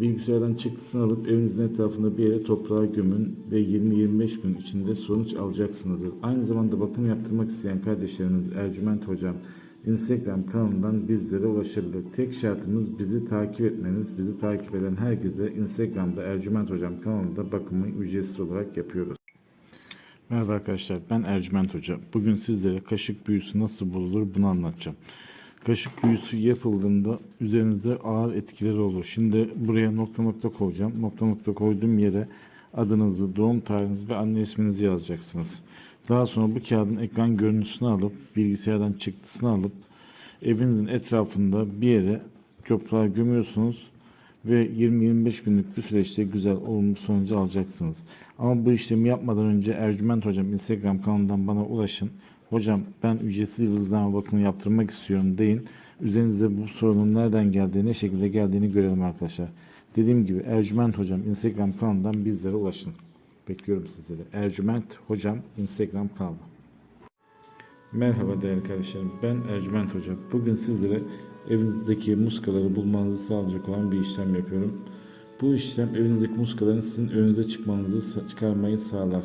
Bilgisayardan çıktısını alıp evinizin etrafında bir yere toprağa gömün ve 20-25 gün içinde sonuç alacaksınızdır. Aynı zamanda bakım yaptırmak isteyen kardeşlerimiz Ercüment Hocam Instagram kanalından bizlere ulaşabilir. Tek şartımız bizi takip etmeniz. Bizi takip eden herkese Instagram'da Ercüment Hocam kanalında bakımı ücretsiz olarak yapıyoruz. Merhaba arkadaşlar ben Ercüment Hoca. Bugün sizlere kaşık büyüsü nasıl bozulur bunu anlatacağım. Kaşık büyüsü yapıldığında üzerinizde ağır etkileri olur. Şimdi buraya nokta nokta koyacağım. Nokta nokta koyduğum yere adınızı, doğum tarihinizi ve anne isminizi yazacaksınız. Daha sonra bu kağıdın ekran görüntüsünü alıp bilgisayardan çıktısını alıp evinizin etrafında bir yere toprağa gömüyorsunuz ve 20-25 günlük bir süreçte güzel olumlu sonucu alacaksınız. Ama bu işlemi yapmadan önce Ercüment Hocam Instagram kanalından bana ulaşın. Hocam ben ücretsiz yıldızlama bakımı yaptırmak istiyorum deyin. Üzerinize bu sorunun nereden geldiği, ne şekilde geldiğini görelim arkadaşlar. Dediğim gibi Ercüment Hocam Instagram kanalından bizlere ulaşın. Bekliyorum sizleri. Ercüment Hocam Instagram kanalı. Merhaba değerli kardeşlerim. Ben Ercüment Hoca. Bugün sizlere evinizdeki muskaları bulmanızı sağlayacak olan bir işlem yapıyorum. Bu işlem evinizdeki muskaların sizin önünüze çıkmanızı çıkarmayı sağlar.